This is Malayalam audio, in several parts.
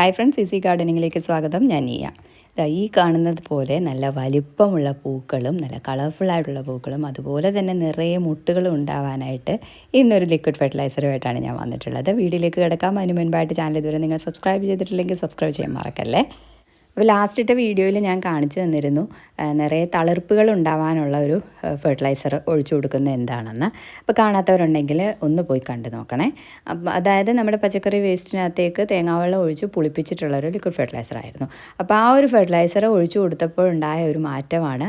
ഹായ് ഫ്രണ്ട്സ് ഈസി ഗാർഡനിങ്ങിലേക്ക് സ്വാഗതം. ഞാൻ നീയ. ഈ കാണുന്നത് പോലെ നല്ല വലിപ്പമുള്ള പൂക്കളും നല്ല കളർഫുള്ളായിട്ടുള്ള പൂക്കളും അതുപോലെ തന്നെ നിറയെ മുട്ടുകളും ഉണ്ടാവാനായിട്ട് ഇന്നൊരു ലിക്വിഡ് ഫെർട്ടിലൈസറുമായിട്ടാണ് ഞാൻ വന്നിട്ടുള്ളത്. വീഡിയോയിലേക്ക് കിടക്കാം. അതിന് മുൻപായിട്ട് ചാനൽ ഇതുവരെ നിങ്ങൾ സബ്സ്ക്രൈബ് ചെയ്തിട്ടില്ലെങ്കിൽ സബ്സ്ക്രൈബ് ചെയ്യാൻ മറക്കല്ലേ? അപ്പോൾ ലാസ്റ്റിട്ട വീഡിയോയിൽ ഞാൻ കാണിച്ചു തന്നിരുന്നു നിറയെ തളിർപ്പുകൾ ഉണ്ടാവാനുള്ള ഒരു ഫെർട്ടിലൈസർ ഒഴിച്ചു കൊടുക്കുന്ന എന്താണെന്ന്. അപ്പോൾ കാണാത്തവരുണ്ടെങ്കിൽ ഒന്ന് പോയി കണ്ടു നോക്കണേ. അപ്പം അതായത് നമ്മുടെ പച്ചക്കറി വേസ്റ്റിനകത്തേക്ക് തേങ്ങാവെള്ളം ഒഴിച്ച് പുളിപ്പിച്ചിട്ടുള്ള ഒരു ലിക്വിഡ് ഫെർട്ടിലൈസർ ആയിരുന്നു. അപ്പോൾ ആ ഒരു ഫെർട്ടിലൈസർ ഒഴിച്ചു കൊടുത്തപ്പോഴുണ്ടായ ഒരു മാറ്റമാണ്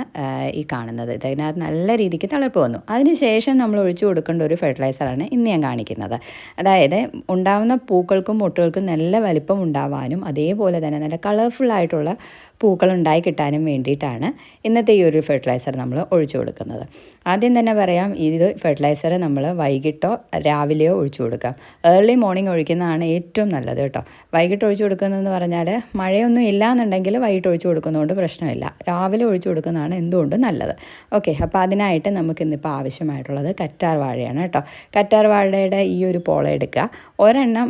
ഈ കാണുന്നത്. ഇതിനകത്ത് നല്ല രീതിക്ക് തളിർപ്പ് വന്നു. അതിനുശേഷം നമ്മൾ ഒഴിച്ചു കൊടുക്കേണ്ട ഒരു ഫെർട്ടിലൈസറാണ് ഇന്ന് ഞാൻ കാണിക്കുന്നത്. അതായത് ഉണ്ടാവുന്ന പൂക്കൾക്കും മുട്ടുകൾക്കും നല്ല വലിപ്പം ഉണ്ടാവാനും അതേപോലെ തന്നെ നല്ല കളർഫുൾ ആയിട്ടുള്ള പൂക്കൾ ഉണ്ടായി കിട്ടാനും വേണ്ടിയിട്ടാണ് ഇന്നത്തെ ഈ ഒരു ഫെർട്ടിലൈസർ നമ്മൾ ഒഴിച്ചു കൊടുക്കുന്നത്. ആദ്യം തന്നെ പറയാം ഇത് ഫെർട്ടിലൈസർ നമ്മൾ വൈകിട്ടോ രാവിലെയോ ഒഴിച്ചു കൊടുക്കാം. ഏർലി മോർണിംഗ് ഒഴിക്കുന്നതാണ് ഏറ്റവും നല്ലത് കേട്ടോ. വൈകിട്ട് ഒഴിച്ചു കൊടുക്കുന്നതെന്ന് പറഞ്ഞാൽ മഴയൊന്നും ഇല്ല എന്നുണ്ടെങ്കിൽ വൈകിട്ട് ഒഴിച്ചു കൊടുക്കുന്നതുകൊണ്ട് പ്രശ്നമില്ല. രാവിലെ ഒഴിച്ചു കൊടുക്കുന്നതാണ് എന്തുകൊണ്ടും നല്ലത്. ഓക്കെ അപ്പോൾ അതിനായിട്ട് നമുക്ക് ഇന്നിപ്പോൾ ആവശ്യമായിട്ടുള്ളത് കറ്റാർ വാഴയാണ് കേട്ടോ. കറ്റാർ വാഴയുടെ ഈ ഒരു പോള എടുക്കുക. ഒരെണ്ണം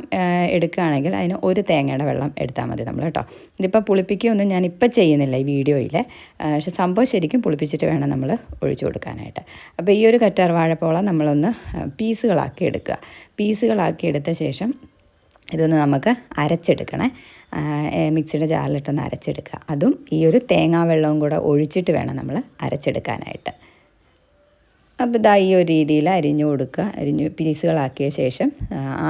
എടുക്കുകയാണെങ്കിൽ അതിന് ഒരു തേങ്ങയുടെ വെള്ളം എടുത്താൽ മതി നമ്മൾ കേട്ടോ. ഇതിപ്പോൾ പുളിപ്പിക്കുകയൊന്നും ഞാൻ ഇപ്പം ചെയ്യുന്നില്ല ഈ വീഡിയോയിൽ പക്ഷെ സംഭവം ശരിക്കും പുളിപ്പിച്ചിട്ട് വേണം നമ്മൾ ഒഴിച്ചു കൊടുക്കാനായിട്ട്. അപ്പോൾ ഈ ഒരു കറ്റാർ വാഴപ്പോള നമ്മളൊന്ന് പീസുകളാക്കി എടുക്കുക. പീസുകളാക്കി എടുത്ത ശേഷം ഇതൊന്ന് നമുക്ക് അരച്ചെടുക്കണേ. മിക്സിയുടെ ജാറിലിട്ടൊന്ന് അരച്ചെടുക്കുക. അതും ഈ ഒരു തേങ്ങാ വെള്ളവും കൂടെ ഒഴിച്ചിട്ട് വേണം നമ്മൾ അരച്ചെടുക്കാനായിട്ട്. അപ്പോൾ ഇതാ ഈ ഒരു രീതിയിൽ അരിഞ്ഞു കൊടുക്കുക. അരിഞ്ഞു പീസുകളാക്കിയ ശേഷം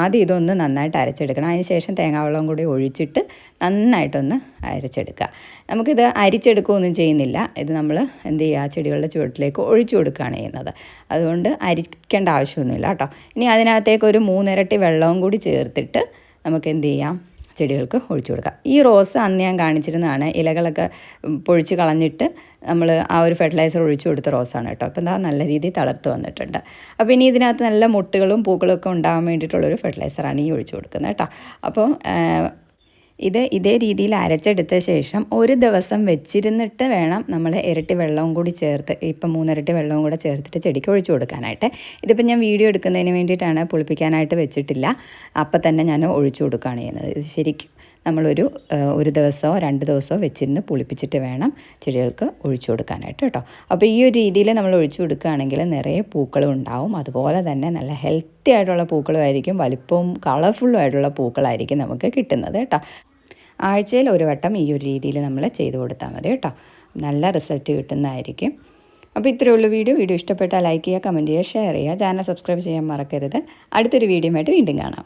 ആദ്യം ഇതൊന്ന് നന്നായിട്ട് അരച്ചെടുക്കണം. അതിന് ശേഷം തേങ്ങാവെള്ളം കൂടി ഒഴിച്ചിട്ട് നന്നായിട്ടൊന്ന് അരച്ചെടുക്കുക. നമുക്കിത് അരിച്ചെടുക്കുകയൊന്നും ചെയ്യുന്നില്ല. ഇത് നമ്മൾ എന്ത് ചെയ്യുക? ചെടികളുടെ ചുവട്ടിലേക്ക് ഒഴിച്ചു കൊടുക്കുകയാണ് ചെയ്യുന്നത്. അതുകൊണ്ട് അരിക്കേണ്ട ആവശ്യമൊന്നുമില്ല കേട്ടോ. ഇനി അതിനകത്തേക്ക് ഒരു മൂന്നിരട്ടി വെള്ളവും കൂടി ചേർത്തിട്ട് നമുക്ക് എന്ത് ചെയ്യാം? ചെടികൾക്ക് ഒഴിച്ചു കൊടുക്കാം. ഈ റോസ് അന്ന് ഞാൻ കാണിച്ചിരുന്നതാണ്. ഇലകളൊക്കെ പൊഴിച്ച് കളഞ്ഞിട്ട് നമ്മൾ ആ ഒരു ഫെർട്ടിലൈസർ ഒഴിച്ചു കൊടുത്ത റോസാണ് കേട്ടോ. അപ്പോൾ എന്താ നല്ല രീതിയിൽ തളർത്ത് വന്നിട്ടുണ്ട്. അപ്പോൾ ഇനി ഇതിനകത്ത് നല്ല മുട്ടുകളും പൂക്കളും ഒക്കെ ഉണ്ടാകാൻ വേണ്ടിയിട്ടുള്ളൊരു ഫെർട്ടിലൈസറാണ് ഈ ഒഴിച്ചു കൊടുക്കുന്നത് കേട്ടോ. അപ്പോൾ ഇത് ഇതേ രീതിയിൽ അരച്ചെടുത്ത ശേഷം ഒരു ദിവസം വെച്ചിരുന്നിട്ട് വേണം നമ്മൾ ഇരട്ടി വെള്ളവും കൂടി ചേർത്ത് ഇപ്പം മൂന്നിരട്ടി വെള്ളവും കൂടെ ചേർത്തിട്ട് ചെടിക്ക് ഒഴിച്ചു കൊടുക്കാനായിട്ട്. ഇതിപ്പോൾ ഞാൻ വീഡിയോ എടുക്കുന്നതിന് വേണ്ടിയിട്ടാണ് പുളിപ്പിക്കാനായിട്ട് വെച്ചിട്ടില്ല. അപ്പം തന്നെ ഞാൻ ഒഴിച്ചു കൊടുക്കുകയാണ് ചെയ്യുന്നത്. ഇത് ശരിക്കും നമ്മളൊരു ഒരു ദിവസമോ രണ്ട് ദിവസമോ വെച്ചിരുന്ന് പുളിപ്പിച്ചിട്ട് വേണം ചെടികൾക്ക് ഒഴിച്ചു കൊടുക്കാനായിട്ട് കേട്ടോ. അപ്പോൾ ഈ ഒരു രീതിയിൽ നമ്മൾ ഒഴിച്ചു കൊടുക്കുകയാണെങ്കിൽ നിറയെ പൂക്കളും ഉണ്ടാവും. അതുപോലെ തന്നെ നല്ല ഹെൽത്തി ആയിട്ടുള്ള പൂക്കളും ആയിരിക്കും വലിപ്പവും കളർഫുള്ളും ആയിട്ടുള്ള പൂക്കളായിരിക്കും നമുക്ക് കിട്ടുന്നത് കേട്ടോ. ആഴ്ചയിൽ ഒരു വട്ടം ഈ ഒരു രീതിയിൽ നമ്മൾ ചെയ്തു കൊടുത്താൽ മതി കേട്ടോ. നല്ല റിസൾട്ട് കിട്ടുന്നതായിരിക്കും. അപ്പോൾ ഇത്രയേ ഉള്ളൂ വീഡിയോ. വീഡിയോ ഇഷ്ടപ്പെട്ടാൽ ലൈക്ക് ചെയ്യുക കമന്റ് ചെയ്യുക ഷെയർ ചെയ്യുക. ചാനൽ സബ്സ്ക്രൈബ് ചെയ്യാൻ മറക്കരുത്. അടുത്തൊരു വീഡിയോ ആയിട്ട് വീണ്ടും കാണാം.